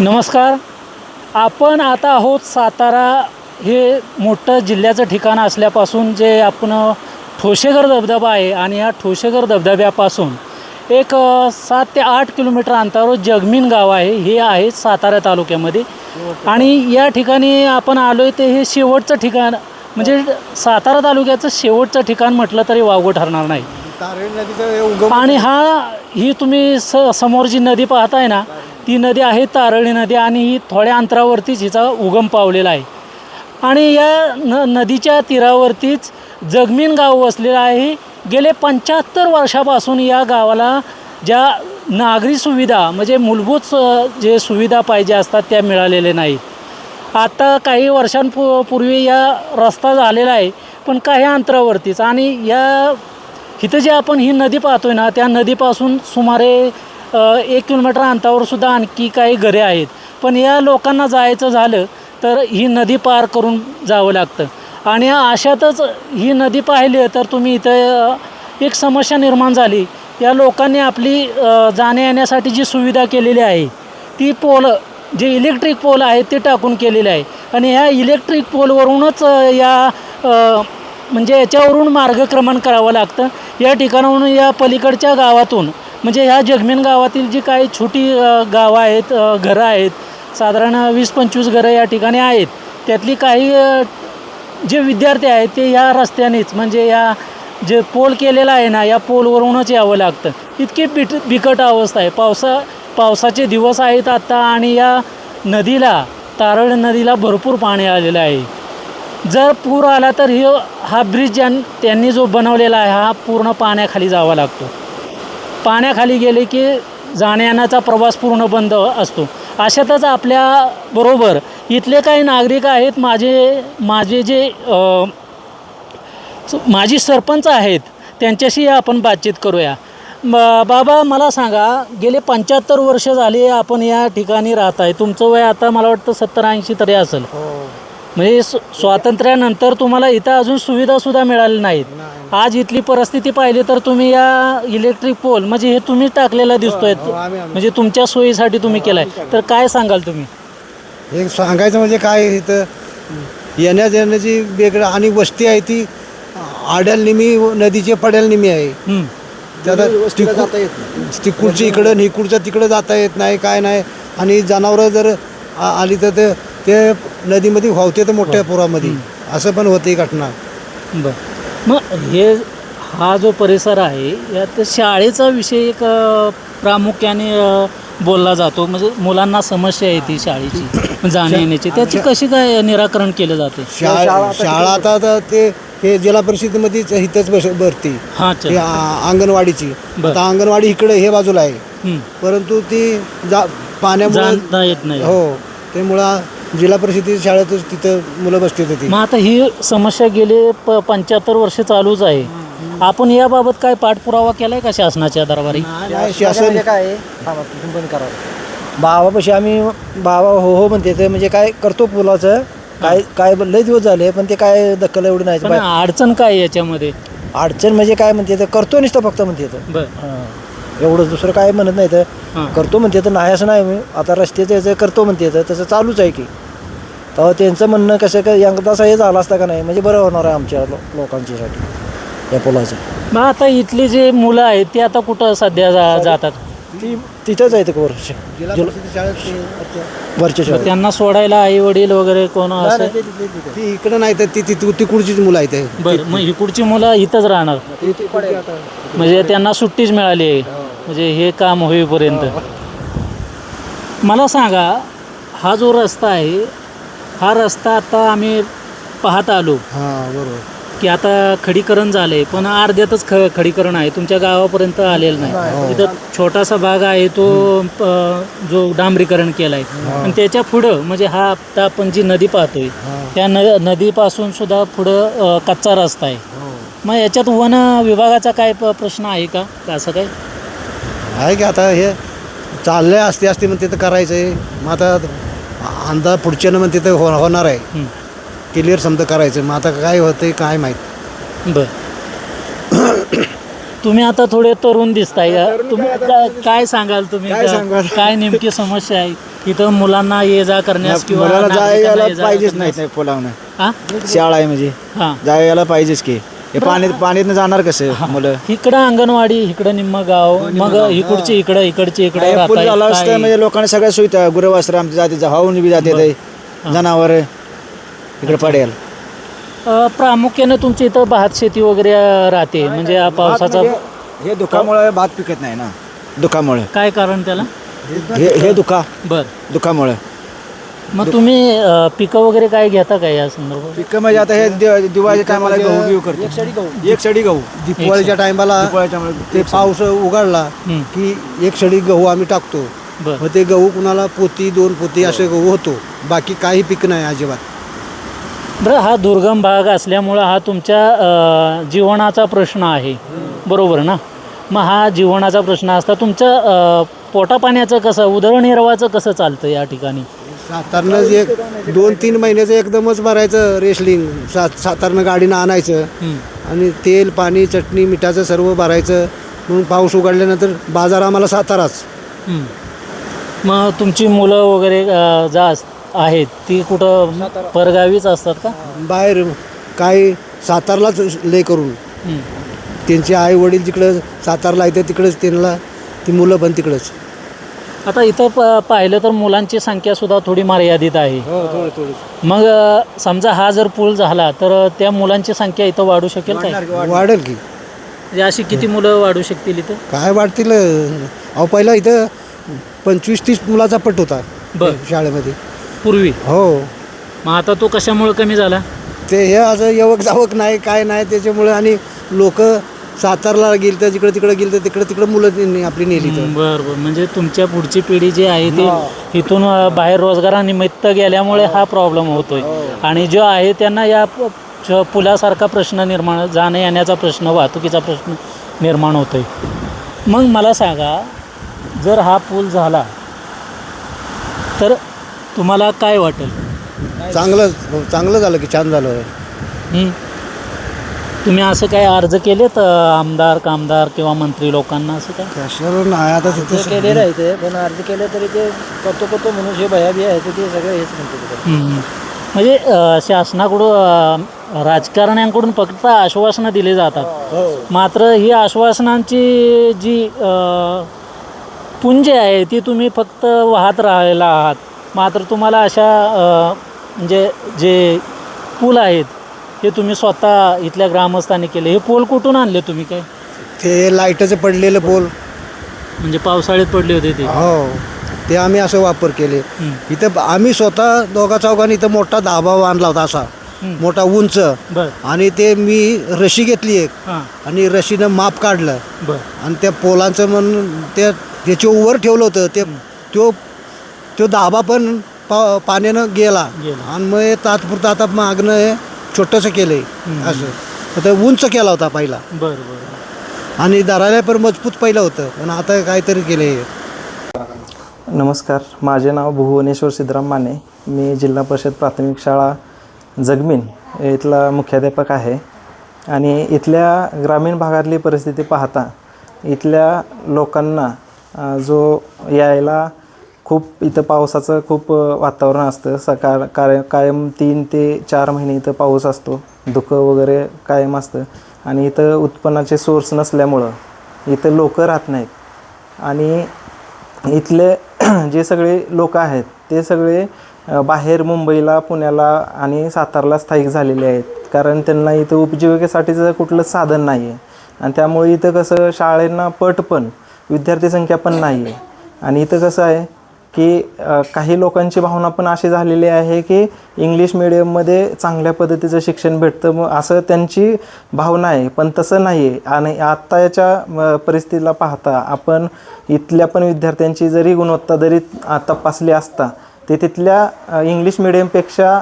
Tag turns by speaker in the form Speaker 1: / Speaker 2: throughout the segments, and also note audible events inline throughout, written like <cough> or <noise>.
Speaker 1: नमस्कार. आपण आता आहोत सातारा हे मोठं जिल्ह्याचं ठिकाण असल्यापासून जे आपण ठोशेघर धबधबा आहे आणि या ठोशेघर धबधब्यापासून एक सात ते आठ किलोमीटर अंतरावर जगमीन गाव आहे. हे आहे सातारा तालुक्यामध्ये. आणि या ठिकाणी आपण आलो आहे ते हे शेवटचं ठिकाण म्हणजे सातारा तालुक्याचं शेवटचं ठिकाण म्हटलं तरी वावगं ठरणार नाही. आणि हा ही तुम्ही स समोर जी नदी पाहताय ना ती नदी आहे तारळी नदी आणि ही थोड्या अंतरावरतीच हिचा उगम पावलेला आहे. आणि या न नदीच्या तीरावरतीच जगमीन गाव वसलेलं आहे. गेले पंच्याहत्तर वर्षापासून या गावाला ज्या नागरी सुविधा म्हणजे मूलभूत जे सुविधा पाहिजे असतात त्या मिळालेल्या नाही आता काही वर्षांपू पूर्वी या रस्ता झालेला आहे पण काही अंतरावरतीच. आणि या इथं जे आपण ही नदी पाहतोय ना त्या नदीपासून सुमारे एक किलोमीटर अंतरावरसुद्धा आणखी काही घरे आहेत. पण या लोकांना जायचं झालं तर ही नदी पार करून जावं लागतं. आणि अशातच ही नदी पाहिली तर तुम्ही इथं एक समस्या निर्माण झाली. या लोकांनी आपली जाण्या येण्यासाठी जी सुविधा केलेली आहे ती पोल जे इलेक्ट्रिक पोल आहेत ते टाकून केलेले आहे. आणि ह्या इलेक्ट्रिक पोलवरूनच या म्हणजे याच्यावरून मार्गक्रमण करावं लागतं. या ठिकाणाहून या पलीकडच्या गावातून म्हणजे ह्या जगमेन गावातील जी काही छोटी गावं आहेत घरं आहेत साधारण वीस पंचवीस घरं या ठिकाणी आहेत. त्यातली काही जे विद्यार्थी आहेत ते या रस्त्यानेच म्हणजे या जे पोल केलेला आहे ना या पोलवरूनच यावं लागतं. इतकी बिट बिकट अवस्था आहे. पावसा पावसाचे दिवस आहेत आत्ता आणि या नदीला तारळ नदीला भरपूर पाणी आलेलं आहे. जर पूर आला तर हे हा ब्रिज ज्यां त्यांनी जो बनवलेला आहे हा पूर्ण पाण्याखाली जावा लागतो. पाण्याखाली गेले की जाण्याचा प्रवास पूर्ण बंद असतो. अशातच आपल्याबरोबर इथले काही नागरिक आहेत माझे माझे जे माजी सरपंच आहेत त्यांच्याशी आपण बातचीत करूया. ब- बाबा मला सांगा गेले पंच्याहत्तर वर्ष झाली आपण या ठिकाणी राहत आहे. तुमचं वय आता मला वाटतं सत्तर ऐंशी तरी असेल. म्हणजे स्व- स्वातंत्र्यानंतर तुम्हाला इथं अजून सुविधासुद्धा मिळाल्या नाहीत. आज इथली परिस्थिती पाहिली तर तुम्ही या इलेक्ट्रिक पोल म्हणजे हे तुम्ही टाकलेला दिसतोय.
Speaker 2: आम्ही- आम्ही.
Speaker 1: म्हणजे तुमच्या सोयीसाठी तुम्ही केलाय. तर काय सांगाल तुम्ही?
Speaker 2: हे सांगायचं म्हणजे काय इथं येण्या जाण्याची वेगळं आणि वस्ती आहे ती आड्याल निमी नदीचे पड्याल निमी आहे.
Speaker 1: हं.
Speaker 2: त्यात तिकडची इकडं आणि इकडचं तिकडं जाता येत नाही काय नाही. आणि जनावरं जर आली तर ते- ते नदीमध्ये वाहते तर मोठ्या पुरामध्ये. असं पण होते घटना.
Speaker 1: बर. मग हे हा जो परिसर आहे यात शाळेचा विषय एक प्रामुख्याने बोलला जातो. म्हणजे मुलांना समस्या येते शाळेची जाण्या येण्याची. त्याची कशी काय निराकरण केलं जाते?
Speaker 2: शाळा शाळा आता ते हे जिल्हा परिषदेमध्येच इथंच बस भरती. अंगणवाडीची. आता अंगणवाडी इकडे हे बाजूला आहे. परंतु ती जा पाण्यामुळे
Speaker 1: येत नाही.
Speaker 2: हो. त्यामुळं जिल्हा परिषदेच्या शाळेतच तिथं मुलं बसतात होती
Speaker 1: मग आता ही समस्या गेले प पंच्याहत्तर वर्ष चालूच आहे. आपण याबाबत काय पाठपुरावा केलाय का शासनाच्या दरबारी?
Speaker 2: नाही, शासन
Speaker 3: म्हणजे काय बंद करा. भावापाशी आम्ही भावा हो हो म्हणते ते म्हणजे काय करतो पुलाचं काय काय लय दिवस झाले पण ते काय दखल एवढी नाही.
Speaker 1: पण अडचण काय आहे याच्यामध्ये?
Speaker 3: अडचण म्हणजे काय म्हणते तर करतो नुसतं फक्त म्हणते तर
Speaker 1: बर.
Speaker 3: एवढं दुसरं काय म्हणत नाही तर
Speaker 1: हां.
Speaker 3: करतो म्हणते तर नाही असं नाही मी आता रस्त्याचं याचं करतो म्हणते तर तसं चालूच आहे की. तेव्हा त्यांचं म्हणणं कसं काय एकदाच हे झालं असतं का नाही? म्हणजे बरं होणार आहे आमच्या लो लोकांच्यासाठी या पुलाचं.
Speaker 1: मग आता इथली जे मुलं आहेत ते आता कुठं सध्या जा जातात?
Speaker 3: ती तिथंच आहे ते वर्ष. वरच्या
Speaker 1: मग त्यांना सोडायला आई वडील वगैरे कोण असं?
Speaker 3: ते
Speaker 2: इकडं नाही तर ती ती तिकडचीच मुलं आहेत. ते.
Speaker 1: बरं मग इकडची मुलं इथंच राहणार? म्हणजे त्यांना सुट्टीच मिळाली. आहे म्हणजे हे काम होईपर्यंत. मला सांगा हा जो रस्ता आहे हा रस्ता आता आम्ही पाहत आलो.
Speaker 2: हां बरोबर.
Speaker 1: की आता खडीकरण झालंय पण अर्ध्यातच ख खडीकरण आहे. तुमच्या गावापर्यंत आलेलं नाही. इथं छोटासा भाग आहे तो प- जो डांबरीकरण केलाय. आणि त्याच्या पुढं म्हणजे हा आता आपण जी नदी पाहतोय त्या न नदीपासून सुद्धा पुढं अ, कच्चा रस्ता आहे. मग याच्यात वन विभागाचा काय प- प्रश्न आहे का? का असं काय
Speaker 2: आहे की आता हे चाललंय असते असते मग तिथं करायचं आहे मग आता अंदाज पुढच्यानं मग तिथं हो होणार आहे. क्लिअर समजा करायचं. मग आता काय होतंय काय माहीत.
Speaker 1: बर. तुम्ही आता थोडे तरुण दिसताय तुम्ही काय- काय सांगाल तुम्ही?
Speaker 3: काय?
Speaker 1: काय नेमकी समस्या आहे? इथं मुलांना ये जा करण्यास किंवा
Speaker 3: मुलाला
Speaker 1: नागरिकांना
Speaker 3: जायला
Speaker 1: ये जा
Speaker 3: पाहिजेच
Speaker 1: करण्यास-
Speaker 3: नाही पुलावनं
Speaker 1: हा?
Speaker 3: शाळा आहे म्हणजे.
Speaker 1: हा.
Speaker 3: जायला पाहिजेच की. हे पाणी पाणीतनं जाणार कसं मुलं? <laughs>
Speaker 1: इकडं अंगणवाडी इकडं निम्म गाव मग इकडची इकडं इकडची इकडं
Speaker 3: हे पूल
Speaker 1: राहताय.
Speaker 3: झाला असतं म्हणजे लोकांना सगळ्या सुविधा गुरुवास्त्र आमच्या जाते हावून बी जाते जनावर इकडे पडेल.
Speaker 1: प्रामुख्याने तुमची इथं भात शेती वगैरे राहते. म्हणजे या पावसाचा
Speaker 3: हे दुखामुळे भात पिकत नाही ना. दुखामुळे.
Speaker 1: काय कारण त्याला?
Speaker 3: हे हे दुखा.
Speaker 1: बर.
Speaker 3: दुखामुळे.
Speaker 1: मग तुम्ही अ, पिकं वगैरे काय घेता का या संदर्भात?
Speaker 3: पिकं म्हणजे आता हे दि- दिवाळीच्या टायमाला गहू बिहू करतो. एक सडी गहू. एक सडी गहू.
Speaker 2: दिवाळीच्या टायमाला ते पाऊस उघडला
Speaker 1: हं.
Speaker 2: की एक सडी गहू आम्ही टाकतो.
Speaker 1: बर.
Speaker 2: मग ते गहू कुणाला पोती दोन पोती असे गहू होतो. बाकी काही पीक नाही अजिबात.
Speaker 1: बरं हा दुर्गम भाग असल्यामुळं हा तुमच्या अ, जीवनाचा प्रश्न आहे. बरोबर ना? मग हा जीवनाचा प्रश्न असता तुमचं अ, पोटापाण्याचं कसं उदरनिर्वाहाचं कसं चालतं या ठिकाणी?
Speaker 2: सातारनं जे दोन तीन महिन्याचं एकदमच भरायचं रेसलिंग सात सातारनं गाडीनं आणायचं.
Speaker 1: हं.
Speaker 2: आणि तेल पाणी चटणी मिठाचं सर्व भरायचं. म्हणून पाऊस उघडल्यानंतर बाजार आम्हाला साताराच.
Speaker 1: हं. मग तुमची मुलं वगैरे अ, जा आहेत ती कुठं परगावीच असतात का?
Speaker 2: बाहेर काही सातारलाच लय करून.
Speaker 1: हं.
Speaker 2: त्यांचे आई वडील तिकडं सातारला येते तिकडंच त्यांना ती मुलं पण तिकडंच.
Speaker 1: आता इथं प पाहिलं तर मुलांची संख्या सुद्धा थोडी मर्यादित आहे.
Speaker 3: थोडं थोडं.
Speaker 1: मग अ, समजा हा जर पूल झाला तर त्या मुलांची संख्या इथं वाढू शकेल काय?
Speaker 2: वाढेल की.
Speaker 1: म्हणजे अशी किती मुलं वाढू शकतील इथं?
Speaker 2: काय वाढतील अहो पहिला इथं पंचवीस तीस मुलाचा पट होता
Speaker 1: बर.
Speaker 2: शाळेमध्ये.
Speaker 1: पूर्वी?
Speaker 2: हो.
Speaker 1: मग आता तो कशामुळे कमी झाला?
Speaker 2: ते हे असं यवक जावक नाही काय नाही त्याच्यामुळे आणि लोक सातारला गेली तर जिकडं तिकडं गेली तर तिकडं तिकडं मुलं आपली नेली तर.
Speaker 1: बरं बरं. म्हणजे तुमच्या पुढची पिढी जी आहे ती इथून अ, बाहेर रोजगारानिमित्त गेल्यामुळे हा. प्रॉब्लेम होतोय. आणि जो आहे त्यांना या प- च- पुलासारखा प्रश्न निर्माण जाण्या येण्याचा प्रश्न वाहतुकीचा प्रश्न निर्माण होतोय. मग मला सांगा जर हा पूल झाला तर तुम्हाला काय वाटेल?
Speaker 2: चांगलं चांगलं झालं की छान झालं
Speaker 1: हं? तुम्ही असं काय अर्ज केलेत अ, आमदार कामदार किंवा मंत्री लोकांना असं काय
Speaker 2: कशावर नाही आता
Speaker 3: ते
Speaker 2: तिथं
Speaker 3: केलेलं आहे ते पण अर्ज केले तरी ते करतो करतो म्हणून जे भया बिया आहे ते सगळं हेच म्हणते
Speaker 1: हम्म. म्हणजे अ, शासनाकडून अ, राजकारण्यांकडून फक्त आश्वासनं दिली जातात. मात्र ही आश्वासनांची जी अ, पुंज आहे ती तुम्ही फक्त वाहत राहिला आहात. मात्र तुम्हाला अशा अ, म्हणजे जे पूल आहेत हे तुम्ही स्वतः इथल्या ग्रामस्थांनी केले. हे पोल कुठून आणले तुम्ही काय?
Speaker 2: ते लाईटाचं पडलेलं पोल.
Speaker 1: म्हणजे पावसाळ्यात पडले होते ते.
Speaker 2: हो ते आम्ही असं वापर केले. इथं आम्ही स्वतः दोघा चौघांनी इथं मोठा धाबा बांधला होता असा. मोठा उंच.
Speaker 1: बर.
Speaker 2: आणि ते मी रशी घेतली एक.
Speaker 1: हां.
Speaker 2: आणि रशीनं माप काढलं.
Speaker 1: बर.
Speaker 2: आणि त्या पोलांचं म्हणून त्या त्याच्या वर ठेवलं होतं. ते तो तो दाबा पण पा पाण्यानं गेला.
Speaker 1: गेला.
Speaker 2: आणि मग हे तात्पुरतं आता मागणं हे छोटंसं केलंय. असं. आता उंच केला होता पहिला.
Speaker 1: बर बर.
Speaker 2: आणि दराला पण मजबूत पहिलं होतं. पण आता काहीतरी केलंय.
Speaker 4: नमस्कार. माझे नाव भुवनेश्वर सिद्धराम माने. मी जिल्हा परिषद प्राथमिक शाळा जगमीन इथला मुख्याध्यापक आहे. आणि इथल्या ग्रामीण भागातली परिस्थिती पाहता इथल्या लोकांना अ, जो यायला खूप इथं पावसाचं खूप वातावरण असतं. सकाळ काय कायम तीन ते चार महिने इथं पाऊस असतो. धुकं वगैरे कायम असतं. आणि इथं उत्पन्नाचे सोर्स नसल्यामुळं इथं लोकं राहत नाहीत. आणि इथले <clears throat> जे सगळे लोक आहेत ते सगळे बाहेर मुंबईला पुण्याला आणि सातारला स्थायिक झालेले आहेत. कारण त्यांना इथं उपजीविकेसाठीचं कुठलंच साधन नाही आहे आणि त्यामुळे इथं कसं शाळेंना पट पण विद्यार्थी संख्या पण नाही आहे आणि इथं कसं आहे की काही लोकांची भावना पण अशी झालेली आहे की इंग्लिश मिडियममध्ये चांगल्या पद्धतीचं शिक्षण भेटतं. मग असं त्यांची भावना आहे. पण तसं नाही आहे आणि आत्ताच्या परिस्थितीला पाहता आपण इथल्या पण विद्यार्थ्यांची जरी गुणवत्ता जरी तपासली असता ते तिथल्या इंग्लिश मिडियमपेक्षा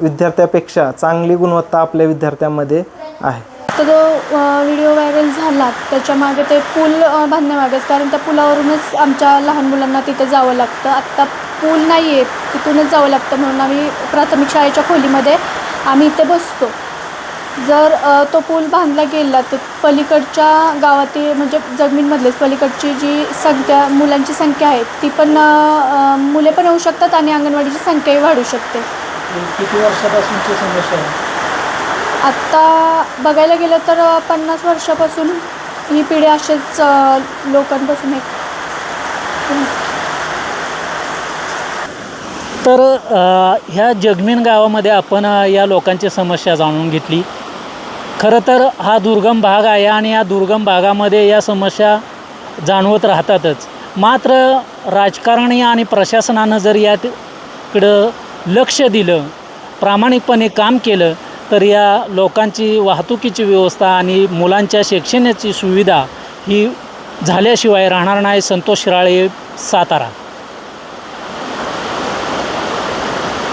Speaker 4: विद्यार्थ्यापेक्षा चांगली गुणवत्ता आपल्या विद्यार्थ्यांमध्ये आहे.
Speaker 5: तर जो व्हिडिओ व्हायरल झाला त्याच्यामागे ते पूल बांधण्यामागेच कारण त्या पुलावरूनच आमच्या लहान मुलांना तिथे जावं लागतं. आत्ता पूल नाही आहे तिथूनच जावं लागतं म्हणून आम्ही प्राथमिक शाळेच्या खोलीमध्ये आम्ही इथे बसतो. जर तो पूल बांधला गेला तर पलीकडच्या गावातील म्हणजे जगमीनमधलेच पलीकडची जी संख्या मुलांची संख्या आहे ती पण मुले पण येऊ शकतात आणि अंगणवाडीची संख्याही वाढू शकते.
Speaker 1: किती वर्षापासूनची समस्या आहे?
Speaker 5: आत्ता बघायला गेलं तर पन्नास वर्षापासून ही पिढी असेच लोकांपासून एक
Speaker 1: तर ह्या जगमीन गावामध्ये आपण या लोकांची समस्या जाणून घेतली. खरं तर हा दुर्गम भाग आहे आणि या दुर्गम भागामध्ये या समस्या जाणवत राहतातच. मात्र राजकारणी आणि प्रशासनानं जर याकडं लक्ष दिलं प्रामाणिकपणे काम केलं तर या लोकांची वाहतुकीची व्यवस्था आणि मुलांच्या शैक्षण्याची सुविधा ही झाल्याशिवाय राहणार नाही. संतोष शिराळे सातारा.